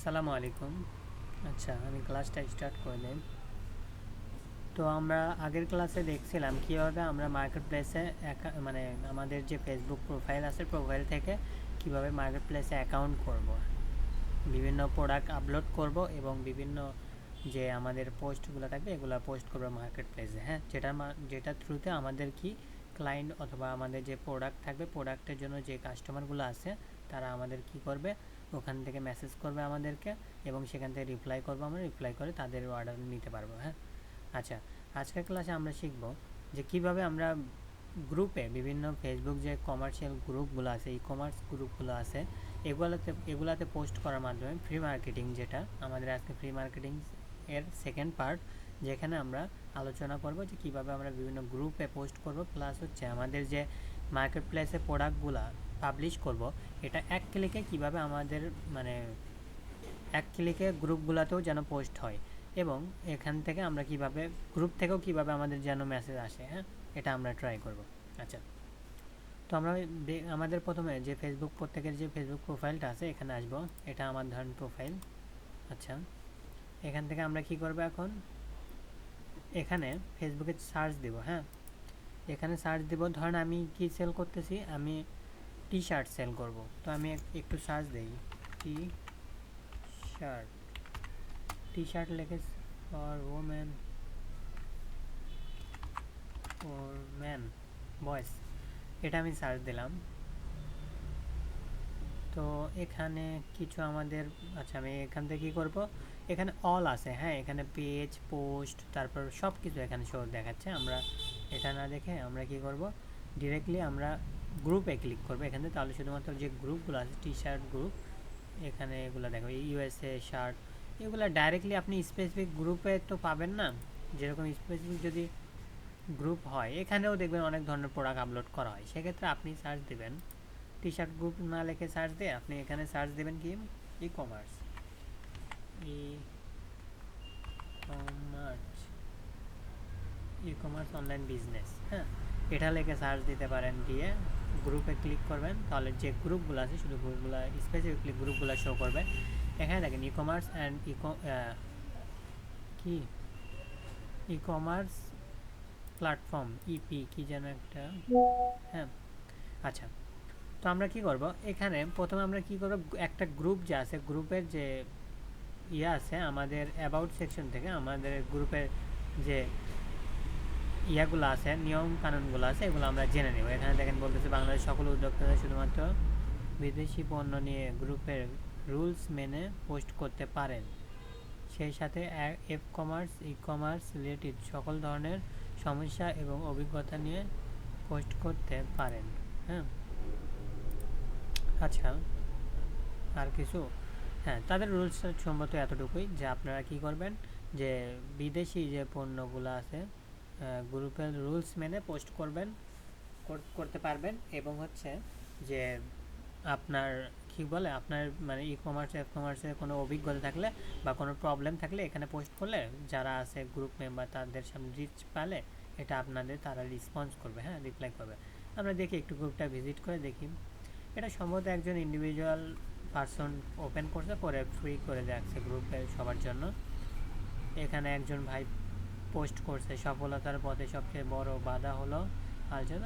আসসালামু আলাইকুম। আচ্ছা আমি ক্লাসটা স্টার্ট করে দিই। তো আমরা আগের ক্লাসে দেখছিলাম কীভাবে আমরা মার্কেট প্লেসে মানে আমাদের যে ফেসবুক প্রোফাইল আছে প্রোফাইল থেকে কীভাবে মার্কেট প্লেসে অ্যাকাউন্ট করব। বিভিন্ন প্রোডাক্ট আপলোড করব এবং বিভিন্ন যে আমাদের পোস্টগুলো থাকবে, এগুলো পোস্ট করব মার্কেট প্লেসে হ্যাঁ? যেটা যেটা থ্রুতে আমাদের কি ক্লায়েন্ট অথবা আমাদের যে প্রোডাক্ট থাকবে প্রোডাক্টের জন্য যে কাস্টমারগুলো আছে, তারা আমাদের কি করবে? ওখান থেকে মেসেজ করবে আমাদেরকে এবং সেখান থেকে রিপ্লাই করব আমরা রিপ্লাই করে তাদের অর্ডার নিতে পারব হ্যাঁ? আচ্ছা আজকের ক্লাসে আমরা শিখব যে কীভাবে আমরা গ্রুপে বিভিন্ন ফেসবুক যে কমার্শিয়াল গ্রুপগুলো আছে ই কমার্স গ্রুপগুলো আছে, এগুলোতে, এগুলাতে পোস্ট করার মাধ্যমে ফ্রি মার্কেটিং যেটা, আমাদের আজকে ফ্রি মার্কেটিং এর সেকেন্ড পার্ট যেখানে আমরা আলোচনা করব যে কীভাবে আমরা বিভিন্ন গ্রুপে পোস্ট করব প্লাস হচ্ছে আমাদের যে মার্কেট প্লেসে প্রোডাক্টগুলো পাবলিশ করব, এটা এক ক্লিকে কীভাবে আমাদের মানে এক ক্লিকে গ্রুপগুলোতেও যেন পোস্ট হয় এবং এখান থেকে আমরা কীভাবে গ্রুপ থেকেও কীভাবে আমাদের যেন মেসেজ আসে হ্যাঁ? এটা আমরা ট্রাই করব। আচ্ছা। তো আমরা আমাদের প্রথমে যে ফেসবুক প্রত্যেকের যে ফেসবুক প্রোফাইলটা আছে, এখানে আসব। এটা আমার ধরেন প্রোফাইল আচ্ছা। এখান থেকে আমরা কি করব এখন? এখানে ফেসবুকে সার্চ দেব হ্যাঁ? এখানে সার্চ দেব, ধরেন আমি কি সেল করতেছি? আমি টি শার্ট সেল করব। তো আমি একটু সার্চ দেই। টি শার্ট টি শার্ট লিখে for woman for man boys এটা আমি সার্চ দিলাম। তো এখানে কিছু আমাদের আচ্ছা আমি এখান থেকে কী করব? এখানে অল আছে হ্যাঁ? এখানে পেজ পোস্ট তারপর সব কিছু এখানে শো দেখাচ্ছে। আমরা এটা না দেখে আমরা কি করব? ডিরেক্টলি আমরা গ্রুপে ক্লিক করব। এখানে তাহলে শুধুমাত্র যে গ্রুপগুলো আছে টি শার্ট গ্রুপ এখানে এগুলো দেখো ইউএসএ শার্ট এগুলো ডাইরেক্টলি আপনি স্পেসিফিক গ্রুপে তো পাবেন না। যেরকম স্পেসিফিক যদি গ্রুপ হয়, এখানেও দেখবেন অনেক ধরনের প্রোডাক্ট আপলোড করা হয়। সেক্ষেত্রে আপনি সার্চ দেবেন টি শার্ট গ্রুপ না লিখে সার্চ দিয়ে আপনি এখানে সার্চ দেবেন কি? E commerce e commerce e commerce online business হ্যাঁ? এটা লেখে সার্চ দিতে পারেন দিয়ে গ্রুপে ক্লিক করবেন, তাহলে যে গ্রুপগুলো আছে, শুধু গ্রুপগুলো স্পেসিফিকলি গ্রুপগুলো শো করবে এখানে দেখেন ই কমার্স অ্যান্ড ই কি? ই কমার্স প্ল্যাটফর্ম ইপি কি যেন একটা হ্যাঁ আচ্ছা। তো আমরা কি করব? এখানে প্রথমে আমরা কি করব? একটা গ্রুপ যে আছে গ্রুপের যে ইয়ে আছে, আমাদের অ্যাবাউট সেকশন থেকে আমাদের গ্রুপের যে ইয়াগুলো আছে নিয়ম কানুনগুলো আছে, এগুলো আমরা জেনে নেব। এখানে দেখেন বলতেছে বাংলাদেশ সকল উদ্যোক্তারা শুধুমাত্র বিদেশি পণ্য নিয়ে গ্রুপের রুলস মেনে পোস্ট করতে পারেন। সেই সাথে F commerce e commerce related সকল ধরনের সমস্যা এবং অভিজ্ঞতা নিয়ে পোস্ট করতে পারেন। হ্যাঁ? আচ্ছা আর কিছু? হ্যাঁ তাদের রুলস সম্ভবত এতটুকুই, যে আপনারা কি করবেন, যে বিদেশি যে পণ্যগুলো আছে গ্রুপের রুলস মেনে পোস্ট করবেন করতে পারবেন এবং হচ্ছে যে আপনার, কি বলে, আপনার মানে ই কমার্স এফ কমার্সের কোনো অভিজ্ঞতা থাকলে বা কোনো প্রবলেম থাকলে এখানে পোস্ট করলে যারা আছে গ্রুপ মেম্বার তাদের সামনে রিচ পালে এটা আপনাদের তারা রেসপন্স করবে হ্যাঁ রিপ্লাই করবে। আমরা দেখি একটু গ্রুপটা ভিজিট করে দেখি। এটা সম্ভবত একজন ইন্ডিভিজুয়াল পার্সন ওপেন করতে করে ফ্রি করে রাখছে গ্রুপে সবার জন্য। এখানে একজন ভাই পোস্ট করছে, সফলতার পথে সবচেয়ে বড় বাধা হলো জন্য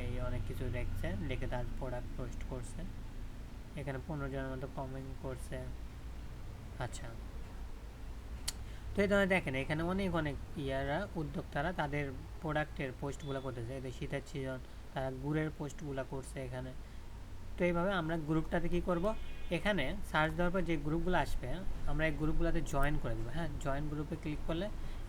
এই অনেক কিছু দেখছে লিখে তার প্রোডাক্ট পোস্ট করছে। এখানে পনেরো জনের মতো কমেন্ট করছে। আচ্ছা। তো এই ধরনের দেখেন, এখানে অনেক অনেক ইয়ারা, উদ্যোক্তারা তাদের প্রোডাক্টের পোস্টগুলো করতেছে। এদের শীতের সিজন তারা গুড়ের পোস্টগুলো করছে এখানে। তো এইভাবে আমরা গ্রুপটাতে কী করব? এখানে সার্চ দেওয়ার পর যে গ্রুপগুলো আসবে, আমরা এই গ্রুপগুলোতে জয়েন করে দেবো। হ্যাঁ জয়েন গ্রুপে ক্লিক করলে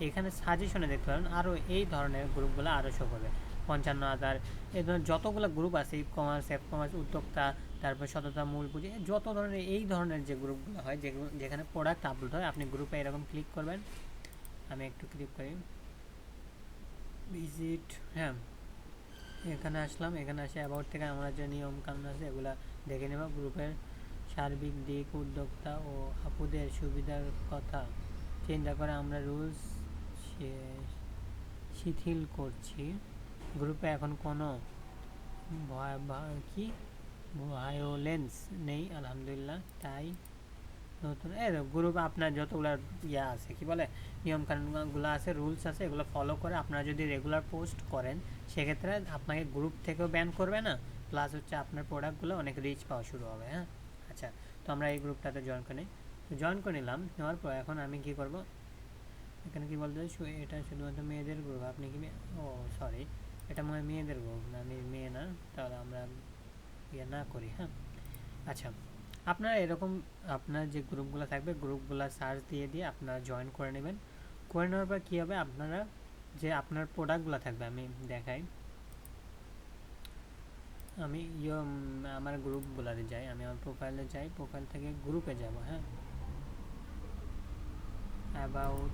এখানে সাজেশনে দেখতে পারেন আরও এই ধরনের গ্রুপগুলো আরও শো করবে। পঞ্চান্ন হাজার এই ধরনের যতগুলো গ্রুপ আছে ই কমার্স এফ কমার্স উদ্যোক্তা, তারপর সততা, মূল পুঁজি যত ধরনের, এই ধরনের যে গ্রুপগুলো হয় যেগুলো যেখানে প্রোডাক্ট আপলোড হয়, আপনি গ্রুপে এরকম ক্লিক করবেন। আমি একটু ক্লিক করি। ভিজিট হ্যাঁ এখানে আসলাম, এখানে আসে অ্যাবাউট থেকে আমরা যে নিয়ম কানুন আছে, এগুলো দেখে নেব গ্রুপের সার্বিক দিক, উদ্যোক্তা ও আপুদের সুবিধার কথা। চিন্তা করে আমরা রুলস শিথিল করছি। গ্রুপে এখন কোনো কি? ভায়োলেন্স নেই, আলহামদুলিল্লাহ, তাই নতুন। এই গ্রুপ আপনার যতগুলো ইয়া আছে, কি বলে? নিয়ম কানুনগুলো আছে, রুলস আছে, এগুলো ফলো করে আপনারা যদি রেগুলার পোস্ট করেন, সেক্ষেত্রে আপনাকে গ্রুপ থেকেও ব্যান করবে না। প্লাস হচ্ছে আপনার প্রোডাক্টগুলো অনেক রিচ পাওয়া শুরু হবে হ্যাঁ? আচ্ছা তো আমরা এই গ্রুপটাতে জয়েন করে নিই। তো জয়েন করে নিলাম, নেওয়ার পর এখন আমি কি করব? এখানে কি বলতে শু- এটা শুধুমাত্র মেয়েদের গ্রুপ আপনি কি ও সরি এটা মনে মেয়েদের গ্রুপ না, আমি মেয়ে না, তাহলে আমরা ইয়ে না করি হ্যাঁ? আচ্ছা আপনারা এরকম, আপনার যে গ্রুপগুলো থাকবে, গ্রুপগুলো সার্চ দিয়ে দিয়ে আপনারা জয়েন করে নেবেন। করে নেওয়ার পর কী হবে? আপনারা যে আপনার প্রোডাক্টগুলো থাকবে, আমি দেখাই। আমি ইয়ে আমার গ্রুপ গ্রুপগুলোতে যাই, আমি আমার প্রোফাইলে যাই প্রোফাইল থেকে গ্রুপে যাব হ্যাঁ। অ্যাবাউট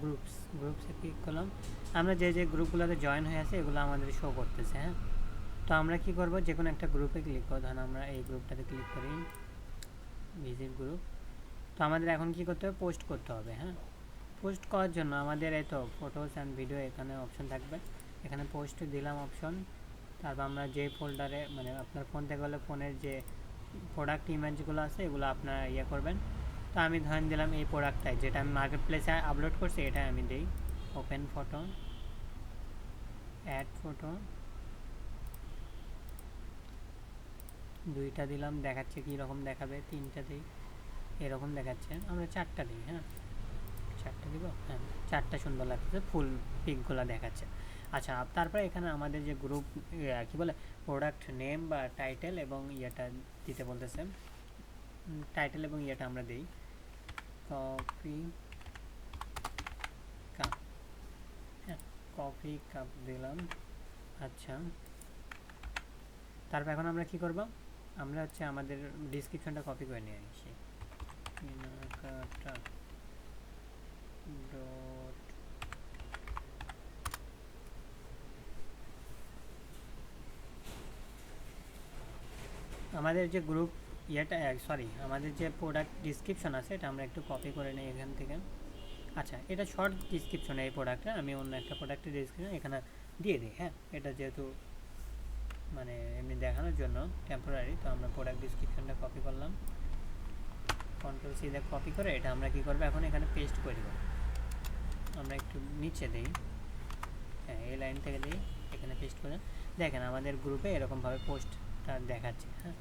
গ্রুপস গ্রুপসে ক্লিক করলাম। আমরা যে যে গ্রুপগুলোতে জয়েন হয়ে আছে, এগুলো আমাদের শো করতেছে হ্যাঁ। তো আমরা কি করব? যে কোনো একটা গ্রুপে ক্লিক করব ধরুন আমরা এই গ্রুপটাতে ক্লিক করি। ভিজিট গ্রুপ তো আমাদের এখন কি করতে হবে? পোস্ট করতে হবে হ্যাঁ? পোস্ট করার জন্য আমাদের এই তো ফটোস অ্যান্ড ভিডিও এখানে অপশন থাকবে। এখানে পোস্ট দিলাম অপশন তারপর আমরা যে ফোল্ডারে মানে আপনার ফোন থেকে হলে ফোনের যে প্রোডাক্ট ইমেজগুলো আছে, এগুলো আপনারা ইয়ে করবেন। তো আমি ধরেন দিলাম এই প্রোডাক্টটাই যেটা আমি মার্কেট প্লেসে আপলোড করছি, এটাই আমি দিই। ওপেন ফটো অ্যাড ফটো দুইটা দিলাম, দেখাচ্ছে কী রকম দেখাবে, তিনটা দিই, এরকম দেখাচ্ছে। আমরা চারটা দিই হ্যাঁ? চারটা দিব? হ্যাঁ চারটা সুন্দর লাগছে ফুল পিকগুলো দেখাচ্ছে। আচ্ছা তারপরে এখানে আমাদের যে গ্রুপ কী বলে প্রোডাক্ট নেম বা টাইটেল এবং ইয়েটা দিতে বলতেছে। টাইটেল এবং ইয়েটা আমরা দিই। কফি কাপ হ্যাঁ কফি কাপ দিলাম। আচ্ছা তারপর এখন আমরা কি করব? আমরা হচ্ছে আমাদের ডিসক্রিপশনটা কপি করে নিয়ে আসি। আমাদের যে গ্রুপ ইয়েটা সরি আমাদের যে প্রোডাক্ট ডিসক্রিপশন আছে, এটা আমরা একটু কপি করে নিই এখান থেকে। আচ্ছা এটা শর্ট ডিসক্রিপশন এই প্রোডাক্টটা আমি অন্য একটা প্রোডাক্টের ডিসক্রিপশন এখানে দিয়ে দিই হ্যাঁ? এটা যেহেতু মানে এমনি দেখানোর জন্য টেম্পোরারি তো আমরা প্রোডাক্ট ডিসক্রিপশনটা কপি করলাম। কন্ট্রোল সি কপি করে এটা আমরা কি করব? এখন এখানে পেস্ট করে আমরা একটু নিচে দিই। হ্যাঁ এই লাইন থেকে দিই, এখানে পেস্ট করে দেখেন, আমাদের গ্রুপে এরকমভাবে পোস্টটা দেখাচ্ছে হ্যাঁ?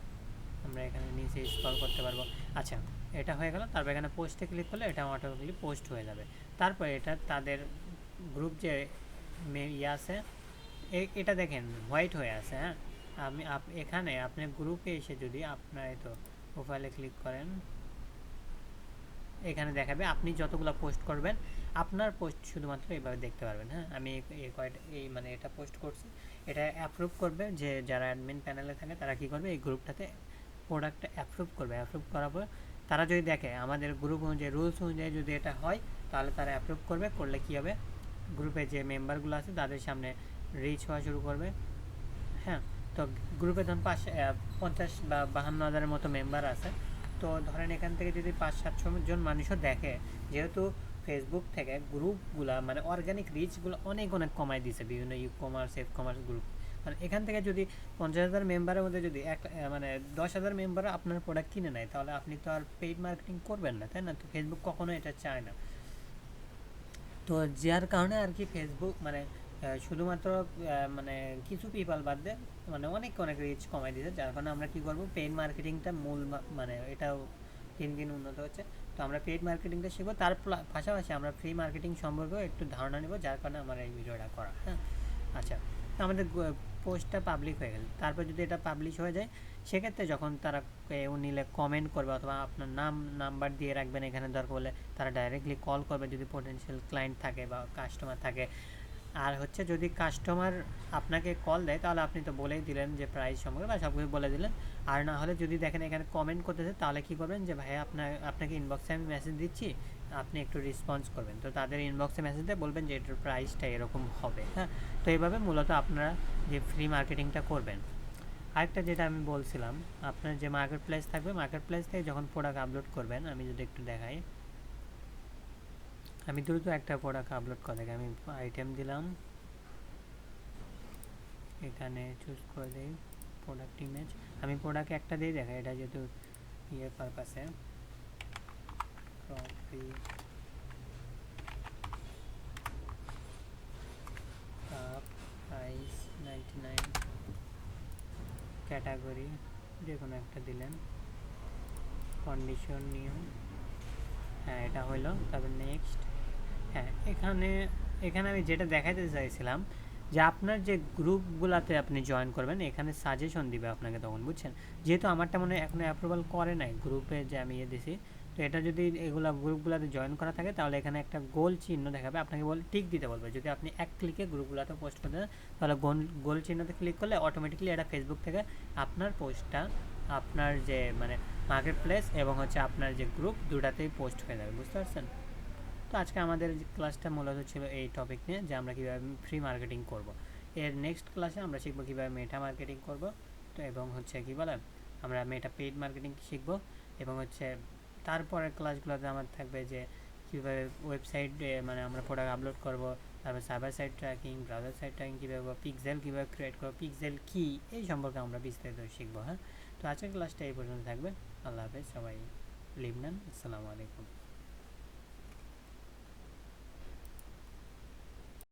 আমরা এখানে নিচে স্ক্রল করতে পারব। আচ্ছা এটা হয়ে গেল, তারপর এখানে পোস্টে ক্লিক করলে এটা অটোমেটিকলি পোস্ট হয়ে যাবে। তারপর এটা তাদের গ্রুপ যে ইয়ে আছে এটা দেখেন হোয়াইট হয়ে আছে হ্যাঁ? আমি, আপ, এখানে আপনি গ্রুপে এসে যদি আপনার তো প্রোফাইলে ক্লিক করেন, এখানে দেখাবে আপনি যতগুলো পোস্ট করবেন, আপনার পোস্ট শুধুমাত্র এইভাবে দেখতে পারবেন হ্যাঁ? আমি কয়টা এই মানে এটা পোস্ট করছি, এটা অ্যাপ্রুভ করবে যে যারা অ্যাডমিন প্যানেলে থাকে, তারা কি করবে? এই গ্রুপটাতে প্রোডাক্ট অ্যাপ্রুভ করবে। অ্যাপ্রুভ করার পর তারা যদি দেখে, আমাদের গ্রুপ অনুযায়ী রুলস অনুযায়ী যদি এটা হয়, তাহলে তারা অ্যাপ্রুভ করবে, করলে কি হবে? গ্রুপে যে মেম্বারগুলো আছে, তাদের সামনে রিচ হওয়া শুরু করবে। হ্যাঁ তো গ্রুপে ধরুন পাঁচ পঞ্চাশ বা বাহান্ন হাজারের মতো মেম্বার আছে। তো ধরেন এখান থেকে যদি পাঁচ সাতশো জন মানুষও দেখে, যেহেতু ফেসবুক থেকে গ্রুপগুলা মানে অর্গানিক রিচগুলো অনেক অনেক কমায় দিয়েছে বিভিন্ন e commerce F commerce group মানে এখান থেকে যদি পঞ্চাশ হাজার মেম্বারের মধ্যে যদি এক মানে দশ হাজার মেম্বার আপনার প্রোডাক্ট কিনে নেয়, তাহলে আপনি তো আর পেইড মার্কেটিং করবেন না, তাই না? তো ফেসবুক কখনো এটা চায় না। তো যার কারণে আর কি ফেসবুক মানে শুধুমাত্র মানে কিছু পিপাল বাদ দিয়ে মানে অনেক অনেক রিচ কমাই দিয়েছে। যার কারণে আমরা কি করব পেইড মার্কেটিংটা মূল মানে এটাও দিন দিন উন্নত হচ্ছে। তো আমরা পেইড মার্কেটিংটা শিখব। তার পাশাপাশি আমরা ফ্রি মার্কেটিং সম্পর্কেও একটু ধারণা নেব, যার কারণে আমার এই ভিডিওটা করা হ্যাঁ? আচ্ছা তো আমাদের পোস্টটা পাবলিক হয়ে গেল। তারপর যদি এটা পাবলিশ হয়ে যায়, সেক্ষেত্রে যখন তারা কেউ নিলে কমেন্ট করবে অথবা আপনার নাম নাম্বার দিয়ে রাখবেন এখানে দরকার হলে তারা ডাইরেক্টলি কল করবে যদি পোটেনশিয়াল ক্লায়েন্ট থাকে বা কাস্টমার থাকে। আর হচ্ছে যদি কাস্টমার আপনাকে কল দেয়, তাহলে আপনি তো বলেই দিলেন যে প্রাইস সম্পর্কে বা সব কিছু বলে দিলেন। আর না হলে যদি দেখেন এখানে কমেন্ট করতেছে, তাহলে কি করবেন যে ভাই আপনার, আপনাকে ইনবক্সে আমি মেসেজ দিচ্ছি, আপনি একটু রেসপন্স করবেন। তো তাদের ইনবক্সে মেসেজ দিয়ে বলবেন যে, এটার প্রাইসটা এরকম হবে। হ্যাঁ? তো এইভাবে মূলত আপনারা যে ফ্রি মার্কেটিংটা করবেন। আরেকটা যেটা আমি বলছিলাম, আপনার যে মার্কেট প্লেস থাকবে মার্কেট প্লেস থেকে যখন প্রোডাক্ট আপলোড করবেন, আমি যদি একটু দেখাই। আমি দ্রুত একটা প্রোডাক্ট আপলোড করে দেখি। আমি আইটেম দিলাম। এখানে চুজ করে দিই প্রোডাক্ট ইমেজ আমি প্রোডাক্ট একটা দিয়ে দেখাই, এটা যেহেতু ইয়ে পারপাসে নাইনটি নাইন ক্যাটাগরি যে কোনো একটা দিলেন। কন্ডিশন নিয়ম। হ্যাঁ এটা হইল তারপর নেক্সট হ্যাঁ এখানে এখানে আমি যেটা দেখাতে চাইছিলাম যে আপনার যে গ্রুপগুলাতে আপনি জয়েন করবেন, এখানে সাজেশন দিবে আপনাকে তখন, বুঝছেন? যেহেতু আমারটা মনে হয় এখনও অ্যাপ্রুভাল করে নাই গ্রুপে যে আমি ইয়ে দিছি, তো এটা যদি এগুলা গ্রুপগুলোতে জয়েন করা থাকে, তাহলে এখানে একটা গোল চিহ্ন দেখাবে। আপনাকে বল টিক দিতে বলবে। যদি আপনি এক ক্লিকে গ্রুপগুলোতে পোস্ট করতে তাহলে গোল গোল চিহ্নতে ক্লিক করলে অটোমেটিকলি এটা ফেসবুক থেকে আপনার পোস্টটা আপনার যে মানে মার্কেট প্লেস এবং হচ্ছে আপনার যে গ্রুপ দুটাতেই পোস্ট হয়ে যাবে, বুঝতে পারছেন? তো আজকে আমাদের ক্লাসটা মূলত ছিল এই টপিক নিয়ে যে আমরা কীভাবে ফ্রি মার্কেটিং করব। এর নেক্সট ক্লাসে আমরা শিখব কীভাবে মেটা মার্কেটিং করব, তো এবং হচ্ছে কী বলে, আমরা মেটা পেইড মার্কেটিং শিখব এবং হচ্ছে তারপরের ক্লাসগুলোতে আমার থাকবে যে কীভাবে ওয়েবসাইট মানে আমরা প্রোডাক্ট আপলোড করব, তারপর server side tracking browser side tracking কীভাবে পিক্সেল কীভাবে ক্রিয়েট করব পিক্সেল কী, এই সম্পর্কে আমরা বিস্তারিত শিখব হ্যাঁ? তো আজকের ক্লাসটা এই পর্যন্ত থাকবে। আল্লাহ হাফেজ, সবাই লিভ নেন। আসসালামু আলাইকুম।